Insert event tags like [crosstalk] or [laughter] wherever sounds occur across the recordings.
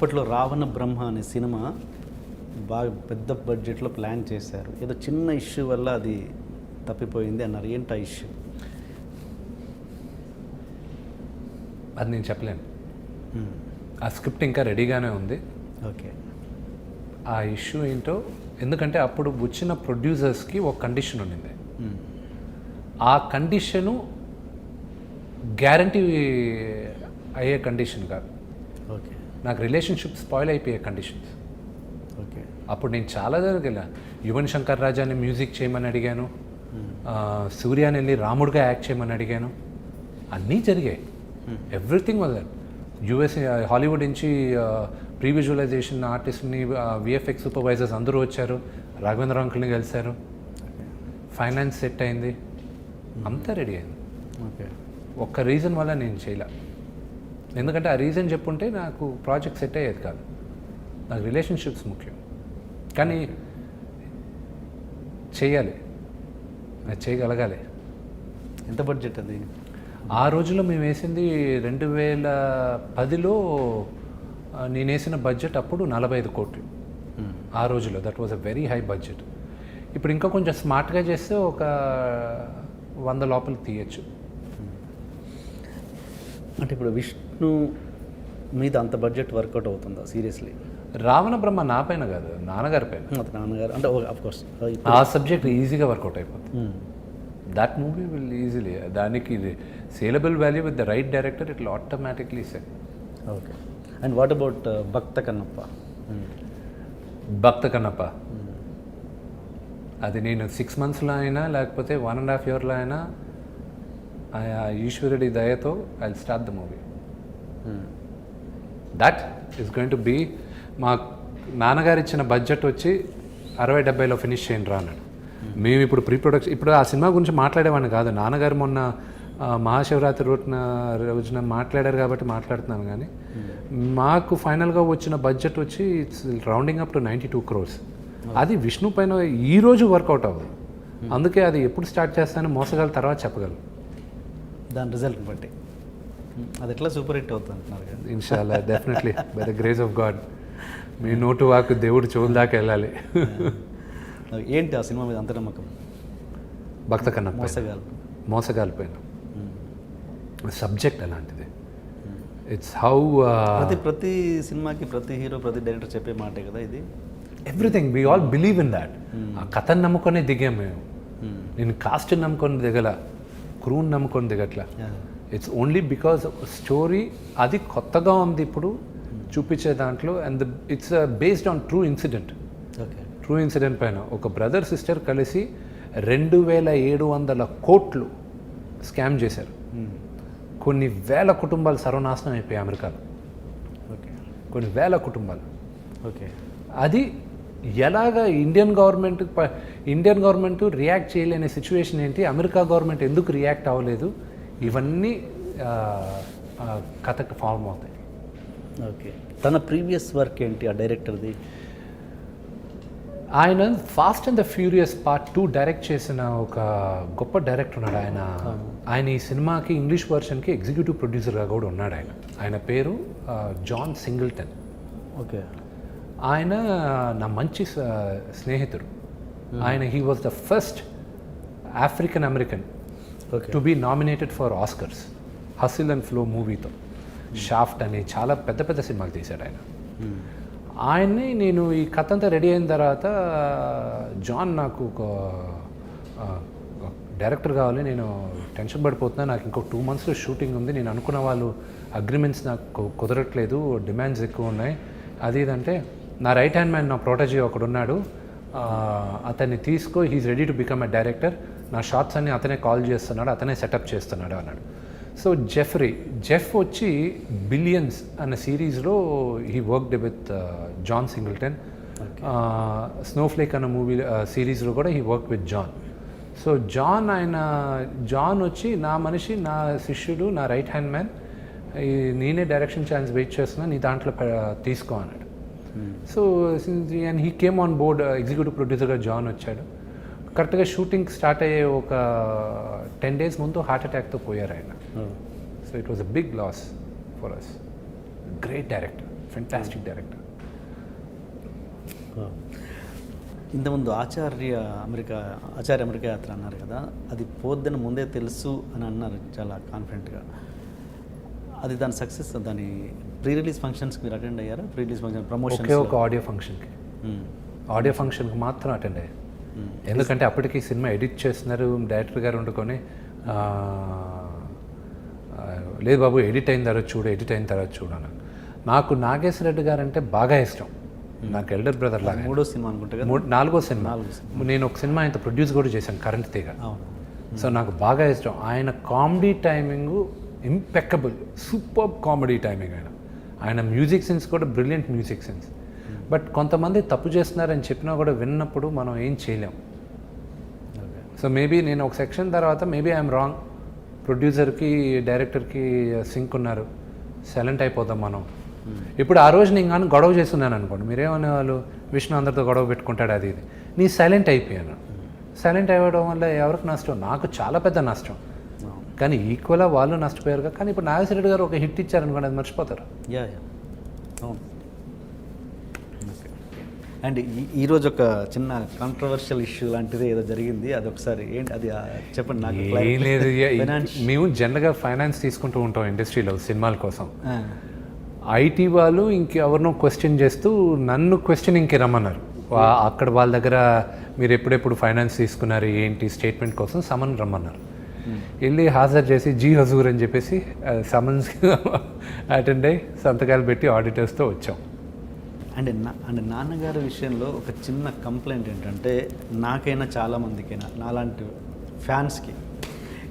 అప్పట్లో రావణ బ్రహ్మ అనే సినిమా బాగా పెద్ద బడ్జెట్లో ప్లాన్ చేశారు. ఏదో చిన్న ఇష్యూ వల్ల అది తప్పిపోయింది అన్నారు. ఏంటి ఆ ఇష్యూ అది నేను చెప్పలేను. ఆ స్క్రిప్ట్ ఇంకా రెడీగానే ఉంది. ఓకే ఆ ఇష్యూ ఏంటో ఎందుకంటే అప్పుడు వచ్చిన ప్రొడ్యూసర్స్కి ఒక కండిషన్ ఉండింది. ఆ కండిషను గ్యారంటీ అయ్యే కండిషన్ కాదు. నాకు రిలేషన్షిప్ స్పాయిల్ అయిపోయే కండిషన్స్ ఓకే. అప్పుడు నేను చాలా దగ్గరికి వెళ్ళాను యువన్ శంకర్ రాజాని మ్యూజిక్ చేయమని అడిగాను. ఆ, సూర్యాని వెళ్ళి రాముడిగా యాక్ట్ చేయమని అడిగాను. అన్నీ జరిగాయి. Everything was that US Hollywood నుంచి ప్రీ విజువలైజేషన్ ఆర్టిస్ట్ని విఎఫ్ఎక్స్ సూపర్వైజర్స్ అందరూ వచ్చారు. రాఘవేంద్ర అంకుల్ని కలిశారు. ఫైనాన్స్ సెట్ అయింది. అంతా రెడీ అయింది. ఓకే. ఒక్క రీజన్ వల్ల నేను చేయలే. ఎందుకంటే ఆ రీజన్ చెప్పుంటే నాకు ప్రాజెక్ట్ సెట్ అయ్యేది కాదు. నాకు రిలేషన్షిప్స్ ముఖ్యం. కానీ చేయాలి. అది చేయగలగాలి. ఎంత బడ్జెట్ అది? ఆ రోజుల్లో మేము వేసింది రెండు వేల పదిలో నేను వేసిన బడ్జెట్ అప్పుడు నలభై ఐదు కోట్లు. ఆ రోజులో that was a very high budget ఇప్పుడు ఇంకా కొంచెం స్మార్ట్గా చేస్తే ఒక వంద లోపలికి తీయచ్చు. అంటే ఇప్పుడు విష్ణు మీద అంత బడ్జెట్ వర్కౌట్ అవుతుందా? సీరియస్లీ? రావణ బ్రహ్మ నా పైన కాదు నాన్నగారి పైన. నాన్నగారు. అంటే కోర్స్ ఆ సబ్జెక్ట్ ఈజీగా వర్కౌట్ అయిపోతుంది. దట్ మూవీ విల్ ఈజీలీ దానికి saleable value with the right director it automatically set okay and what about Bhakta Kannappa Bhakta Kannappa అది నేను సిక్స్ మంత్స్లో అయినా లేకపోతే వన్ అండ్ హాఫ్ ఇయర్లో అయినా ఆ ఈశ్వరుడి దయతో I start the movie that is going to be మా నాన్నగారు ఇచ్చిన బడ్జెట్ వచ్చి అరవై డెబ్బైలో ఫినిష్ చేయండి రా అన్నాడు మేము ఇప్పుడు ప్రీ ప్రొడక్షన్ ఇప్పుడు ఆ సినిమా గురించి మాట్లాడేవాడిని కాదు. నాన్నగారు మొన్న మహాశివరాత్రి రోజున రోజున మాట్లాడారు కాబట్టి మాట్లాడుతున్నాను కానీ మాకు ఫైనల్గా వచ్చిన బడ్జెట్ వచ్చి it's rounding up to ninety two crores అది విష్ణు పైన ఈ రోజు వర్కౌట్ అవ్వదు. అందుకే అది ఎప్పుడు స్టార్ట్ చేస్తానో మోసగల తర్వాత చెప్పగలను. దాని రిజల్ట్ బట్టి. అది ఎట్లా సూపర్ హిట్ అవుతుంది అంటున్నారు కదా. ఇన్షాల్లా definitely by the grace of God మీ నోటు వాకు దేవుడు చెవుల దాకా వెళ్ళాలి. ఏంటి ఆ సినిమా మీద అంత నమ్మకం? భక్త కన్నా మోసగాలు మోసగాలిపోయిన సబ్జెక్ట్ అలాంటిది. ఇట్స్ హౌ ప్రతి ప్రతి సినిమాకి ప్రతి హీరో ప్రతి డైరెక్టర్ చెప్పే మాటే కదా ఇది? Everything we all believe in that ఆ కథను నమ్ముకొని దిగాం మేము. నేను కాస్ట్ నమ్ముకొని దిగల. క్రూని నమ్ముకొని దిగట్లా ఇట్స్ ఓన్లీ బికాజ్ స్టోరీ అది కొత్తగా ఉంది ఇప్పుడు చూపించే దాంట్లో and it's based on true incident okay true incident పైన ఒక బ్రదర్ సిస్టర్ కలిసి రెండు వేల ఏడు వందల కోట్లు స్కామ్ చేశారు. కొన్ని వేల కుటుంబాలు సర్వనాశనం అయిపోయాయి అమెరికాలో. ఓకే కొన్ని వేల కుటుంబాలు. ఓకే అది ఎలాగ Indian government Indian government react చేయలేని సిచ్యువేషన్ ఏంటి? అమెరికా గవర్నమెంట్ ఎందుకు రియాక్ట్ అవ్వలేదు? ఇవన్నీ కథకు ఫార్మ్ అవుతాయి. ఓకే. తన ప్రీవియస్ వర్క్ ఏంటి? ఆ డైరెక్టర్ది ఆయన fast and the furious part two direct చేసిన ఒక గొప్ప డైరెక్టర్ ఉన్నాడు ఆయన. ఆయన ఈ సినిమాకి ఇంగ్లీష్ వర్షన్కి ఎగ్జిక్యూటివ్ ప్రొడ్యూసర్గా కూడా ఉన్నాడు ఆయన. ఆయన పేరు జాన్ సింగిల్టన్ ఓకే. ఆయన నా మంచి స్నేహితుడు. ఆయన he was the first African American okay to be nominated for Oscars hustle and flow మూవీతో షాఫ్ట్ అని చాలా పెద్ద పెద్ద సినిమాలు తీశాడు ఆయన. ఆయన్ని నేను ఈ కథ అంతా రెడీ అయిన తర్వాత జాన్ నాకు ఒక డైరెక్టర్ కావాలి నేను టెన్షన్ పడిపోతున్నా నాకు ఇంకో టూ మంత్స్లో షూటింగ్ ఉంది నేను అనుకున్న వాళ్ళు అగ్రిమెంట్స్ నాకు కుదరట్లేదు డిమాండ్స్ ఎక్కువ ఉన్నాయి. అది ఇదంటే నా రైట్ హ్యాండ్ మ్యాన్ నా ప్రోటజీ ఒకడు ఉన్నాడు ఆ, అతన్ని తీసుకో he's ready to become a director నా షార్ట్స్ అన్ని అతనే కాల్ చేస్తున్నాడు అతనే సెటప్ చేస్తున్నాడు అన్నాడు. సో జెఫ్రీ జెఫ్ వచ్చి బిలియన్స్ అన్న సిరీస్లో he worked with John Singleton Snowflake అన్న మూవీ సిరీస్లో కూడా he work with John so John ఆయన జాన్ వచ్చి నా మనిషి నా శిష్యుడు నా రైట్ హ్యాండ్ మ్యాన్ నేనే డైరెక్షన్ ఛాన్స్ వెయిట్ చేస్తున్నా నీ దాంట్లో తీసుకో అన్నాడు. So and he came on board executive ప్రొడ్యూసర్గా జాన్ వచ్చాడు. కరెక్ట్గా షూటింగ్ స్టార్ట్ అయ్యే ఒక టెన్ డేస్ ముందు హార్ట్ అటాక్తో పోయారు ఆయన. So it was a big loss for us great director fantastic director ఇంతకుముందు ఆచార్య అమెరికా ఆచార్య అమెరికా యాత్ర అన్నారు కదా అది పోద్దని ముందే తెలుసు అని అన్నారు చాలా కాన్ఫిడెంట్గా అది దాని సక్సెస్ దాని ప్రీ రిలీజ్ ఫంక్షన్స్కి మీరు అటెండ్ అయ్యారా? ప్రీ రిలీజ్ ఫంక్షన్ ప్రమోషన్ ఒకే ఒక ఆడియో ఫంక్షన్కి ఆడియో ఫంక్షన్కి మాత్రం అటెండ్ అయ్యాను ఎందుకంటే అప్పటికి సినిమా ఎడిట్ చేస్తున్నారు డైరెక్టర్ గారు వండుకొని లేదు బాబు ఎడిట్ అయిన తర్వాత చూడు ఎడిట్ అయిన తర్వాత చూడు అన్నాను నాకు నాగేశ్వర రెడ్డి గారు అంటే బాగా ఇష్టం. నాకు ఎల్డర్ బ్రదర్ లాగా. మూడో సినిమా అనుకుంటా నాలుగో సినిమా. నేను ఒక సినిమా ఆయన ప్రొడ్యూస్ కూడా చేశాను కరెంట్ తీగ. సో నాకు బాగా ఇష్టం. ఆయన comedy timing impeccable super comedy timing ఆయన. ఆయన మ్యూజిక్ సెన్స్ కూడా బ్రిలియంట్ మ్యూజిక్ సెన్స్ బట్ కొంతమంది తప్పు చేస్తున్నారని చెప్పినా కూడా విన్నప్పుడు మనం ఏం చేయలేం. సో మేబీ నేను ఒక సెక్షన్ తర్వాత మేబీ ఐఎమ్ రాంగ్ ప్రొడ్యూసర్కి డైరెక్టర్కి సింక్ ఉన్నారు. సైలెంట్ అయిపోతాం మనం. ఇప్పుడు ఆ రోజు నేను కానీ గొడవ చేస్తున్నాను అనుకోండి. మీరేమనే వాళ్ళు విష్ణు అందరితో గొడవ పెట్టుకుంటాడు అది ఇది. నీ సైలెంట్ అయిపోయాను. సైలెంట్ అవ్వడం వల్ల ఎవరికి నష్టం? నాకు చాలా పెద్ద నష్టం. కానీ ఈక్వల్గా వాళ్ళు నష్టపోయారు కదా. కానీ ఇప్పుడు నాగేశ్వర రెడ్డి గారు ఒక హిట్ ఇచ్చారనుకోండి అది మర్చిపోతారు. Yeah yeah. అవును. అండ్ ఈ ఈరోజు ఒక చిన్న కాంట్రవర్షియల్ ఇష్యూ లాంటిది ఏదో జరిగింది. అది ఒకసారి ఏంటి అది చెప్పండి నాకు ఏం లేదు ఫైనాన్స్ మేము జనరల్గా ఫైనాన్స్ తీసుకుంటూ ఉంటాం ఇండస్ట్రీలో సినిమాల కోసం. ఐటీ వాళ్ళు ఇంకెవరినో క్వశ్చన్ చేస్తూ నన్ను క్వశ్చనింగ్కి రమ్మన్నారు. అక్కడ వాళ్ళ దగ్గర మీరు ఎప్పుడెప్పుడు ఫైనాన్స్ తీసుకున్నారు ఏంటి స్టేట్మెంట్ కోసం సమన్ రమ్మన్నారు. వెళ్ళి హాజరు చేసి జీ హజూర్ అని చెప్పేసి సమన్స్ [laughs] అటెండ్ అయ్యి సంతకాలు పెట్టి ఆడిటర్స్తో వచ్చాం. అండ్ నా అండ్ నాన్నగారి విషయంలో ఒక చిన్న కంప్లైంట్ ఏంటంటే నాకైనా చాలామందికైనా నాలాంటి ఫ్యాన్స్కి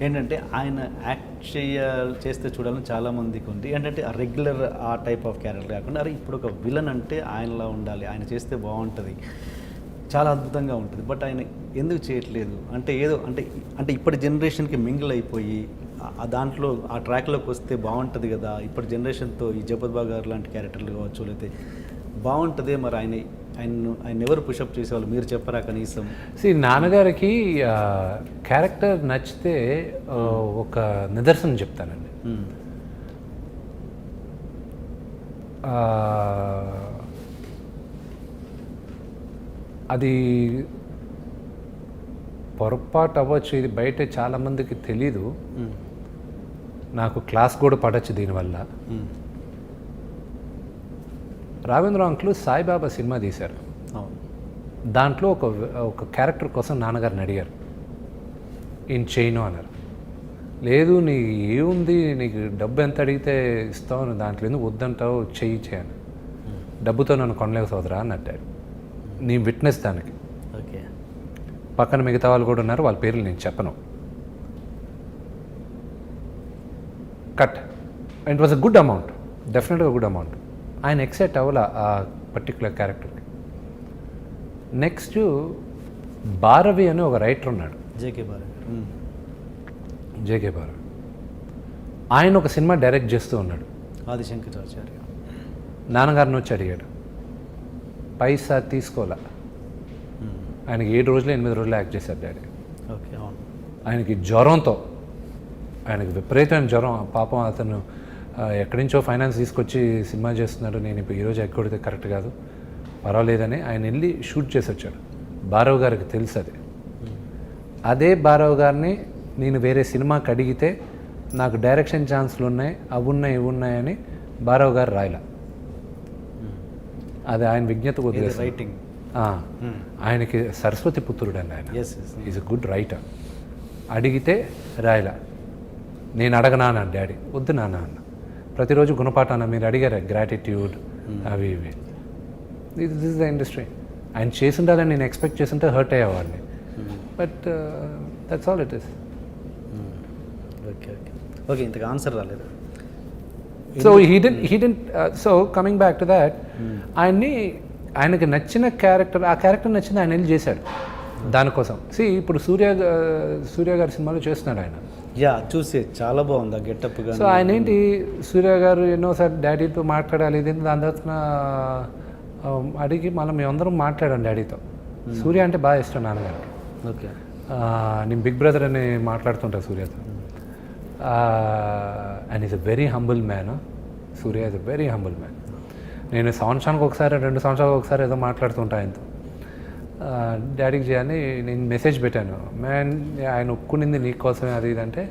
ఏంటంటే ఆయన యాక్ట్ చేయ చేస్తే చూడాలని చాలామందికి ఉంది. ఏంటంటే ఆ రెగ్యులర్ ఆ టైప్ ఆఫ్ క్యారెక్టర్ కాకుండా అరే ఇప్పుడు ఒక విలన్ అంటే ఆయనలా ఉండాలి ఆయన చేస్తే బాగుంటుంది. చాలా అద్భుతంగా ఉంటుంది. బట్ ఆయన ఎందుకు చేయట్లేదు? అంటే ఏదో అంటే అంటే ఇప్పటి జనరేషన్కి మింగిల్ అయిపోయి ఆ- దాంట్లో ఆ ట్రాక్లోకి వస్తే బాగుంటుంది కదా? ఇప్పటి జనరేషన్తో ఈ జగపత్ గారు లాంటి క్యారెక్టర్లు కావచ్చు లేకపోతే బాగుంటుందే మరి ఆయన ఆయన ఆయన ఎవరు పుషప్ చేసేవాళ్ళు? మీరు చెప్పరా కనీసం? సి నాన్నగారికి క్యారెక్టర్ నచ్చితే ఒక నిదర్శనం చెప్తానండి మ్మ్. ఆ, అది పొరపాటు అవ్వచ్చు ఇది బయట చాలామందికి తెలీదు. నాకు క్లాస్ కూడా పడచ్చు దీనివల్ల. Hmm. Raghavendra uncle Saibaba cinema తీశారు. దాంట్లో ఒక ఒక క్యారెక్టర్ కోసం నాన్నగారిని అడిగారు. ఈయన చేయను అన్నారు. లేదు నీ ఏముంది? నీకు డబ్బు ఎంత అడిగితే ఇస్తావు దాంట్లో వద్దంటావు? చెయ్యి చేయను డబ్బుతో నన్ను కొనలేవు సోదరా అని అట్టాడు నీ విట్నెస్ దానికి. ఓకే. పక్కన మిగతా వాళ్ళు కూడా ఉన్నారు వాళ్ళ పేర్లు నేను చెప్పను. Cut it was a good amount డెఫినెట్గా గుడ్ అమౌంట్ ఆయన ఎక్సెప్ట్ అవ్వాల ఆ పర్టికులర్ క్యారెక్టర్కి నెక్స్ట్ భారవి అని ఒక రైటర్ ఉన్నాడు. జేకే మ్మ్. జేకే భారవి ఆయన ఒక సినిమా డైరెక్ట్ చేస్తూ ఉన్నాడు. ఆదిశంకరాచార్య. నాన్నగారిని వచ్చి అడిగాడు. పైసా తీసుకోవాలా? మ్మ్. ఆయనకి ఏడు రోజులు ఎనిమిది రోజులు యాక్ట్ చేశారు డాడీ. ఓకే అవును. ఆయనకి జ్వరంతో ఆయనకి విపరీతమైన జ్వరం. పాపం అతను ఎక్కడి నుంచో ఫైనాన్స్ తీసుకొచ్చి సినిమా చేస్తున్నాడు. నేను ఇప్పుడు ఈరోజు ఎక్కడితే కరెక్ట్ కాదు. పర్వాలేదని ఆయన వెళ్ళి షూట్ చేసి వచ్చాడు. భారవ్ గారికి తెలుసు అది. అదే భారవ్ గారిని నేను వేరే సినిమాకి అడిగితే నాకు డైరెక్షన్ ఛాన్స్లు ఉన్నాయి అవి ఉన్నాయి ఇవి ఉన్నాయని భారవ్ గారు రాయల. అది ఆయన విజ్ఞత వదిలేసి రైటింగ్ ఆయనకి సరస్వతి పుత్రుడు అండి ఆయన. ఈజ్ అ గుడ్ రైటర్ అడిగితే రాయలా నేను అడగనా అన్నాను డాడీ. వద్దు నాన్న అన్న. ప్రతిరోజు గుణపాఠాన మీరు అడిగారు గ్రాటిట్యూడ్ అవి ఇవి. దిస్ ఇస్ ద ఇండస్ట్రీ ఆయన చేసి ఉండాలని నేను ఎక్స్పెక్ట్ చేస్తుంటే hurt అయ్యేవాడిని. But that's all it is okay okay okay ఇంతకు ఆన్సర్ రాలేదు. So hidden hidden so coming back to that ఆయన్ని ఆయనకి నచ్చిన క్యారెక్టర్ ఆ క్యారెక్టర్ నచ్చింది ఆయన వెళ్ళి చేశాడు దానికోసం. సి ఇప్పుడు సూర్య సూర్య గారి సినిమాలో చేస్తున్నాడు ఆయన. యా చూసే చాలా బాగుంది ఆ గెటప్ సో ఆయన ఏంటి సూర్య గారు ఎన్నోసారి డాడీతో మాట్లాడాలి ఇది దాని తర్వాత అడిగి మళ్ళీ మేమందరం మాట్లాడాం డాడీతో. సూర్య అంటే బాగా ఇష్టం నాన్నగారికి. ఓకే. నేను బిగ్ బ్రదర్ అని మాట్లాడుతుంటా సూర్యతో. And is a very humble man Surya is a very humble man నేను సంవత్సరానికి ఒకసారి రెండు సంవత్సరాలకు ఒకసారి ఏదో మాట్లాడుతుంటా ఆయనతో. డాడీకి చేయాలని నేను మెసేజ్ పెట్టాను. మ్యాన్ ఆయన ఒప్పుకునింది నీకోసమే అది ఇది అంటే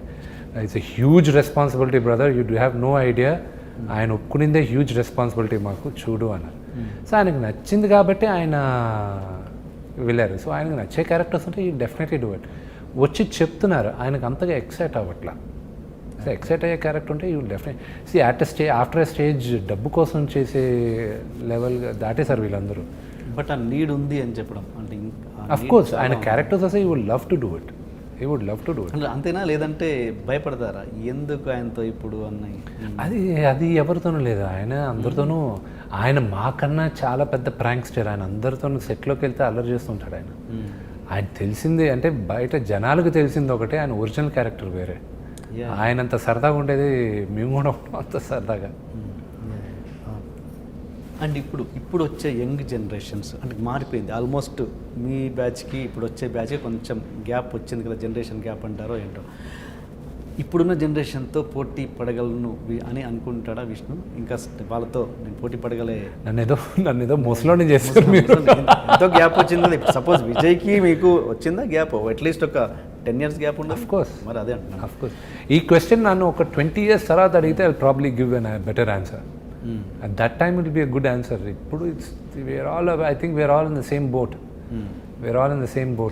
it's a huge responsibility brother you do have no idea ఆయన ఒప్పుకునిందే హ్యూజ్ రెస్పాన్సిబిలిటీ మాకు. చూడు అన్నారు. సో ఆయనకు నచ్చింది కాబట్టి ఆయన వెళ్ళారు. సో ఆయనకు నచ్చే క్యారెక్టర్స్ ఉంటే ఈ డెఫినెట్లీ డూ ఇట్ వచ్చి చెప్తున్నారు. ఆయనకు అంతగా ఎక్సైట్ అవ్వట్లా. సో ఎక్సైట్ అయ్యే క్యారెక్టర్ ఉంటే you definite see at stay after stage డబ్బు కోసం చేసే లెవెల్ దాటేశారు వీళ్ళందరూ. బట్ ఆ నీడ్ ఉంది అని చెప్పడం అంటే అఫ్ కోర్స్ ఆయన. క్యారెక్టర్స్ వస్తే you would love to do it you would love to do it అంతేనా? లేదంటే భయపడతారా? ఎందుకు ఆయనతో ఇప్పుడు అన్నవి అది అది ఎవరితోనూ లేదు. ఆయన అందరితోనూ ఆయన మాకన్నా చాలా పెద్ద ప్రాంక్స్టర్ ఆయన అందరితోనూ సెట్లోకి వెళ్తే అల్లరి చేస్తుంటాడు ఆయన. ఆయన తెలిసింది అంటే బయట జనాలకు తెలిసింది ఒకటే ఆయన ఒరిజినల్ క్యారెక్టర్ వేరే. Yeah. ఆయన అంత సరదాగా ఉండేది మేము కూడా ఉంటాం అంత సరదాగా. అండ్ ఇప్పుడు ఇప్పుడు వచ్చే యంగ్ జనరేషన్స్ అంటే మారిపోయింది. ఆల్మోస్ట్ మీ బ్యాచ్కి ఇప్పుడు వచ్చే బ్యాచ్కి కొంచెం గ్యాప్ వచ్చింది కదా జనరేషన్ గ్యాప్ అంటారో ఏంటో. ఇప్పుడున్న జనరేషన్తో పోటీ పడగలను అని అనుకుంటాడా విష్ణు? ఇంకా వాళ్ళతో నేను పోటీ పడగలే. నన్ను ఏదో నన్ను ఏదో ముసలోని చేస్తారు మీరు. ఎంతో గ్యాప్ వచ్చింది సపోజ్ విజయ్కి మీకు వచ్చిందా గ్యాప్ అట్లీస్ట్ ఒక టెన్ ఇయర్స్ గ్యాప్ ఉండదు. Of course. మరి అదే అంటున్నాను. అఫ్ కోర్స్ ఈ క్వశ్చన్ నన్ను ఒక ట్వంటీ ఇయర్స్ తర్వాత అడిగితే I probably give an better answer at that time it be a good answer ఇప్పుడు it's we're all I think we're all in the same boat we're all in the same boat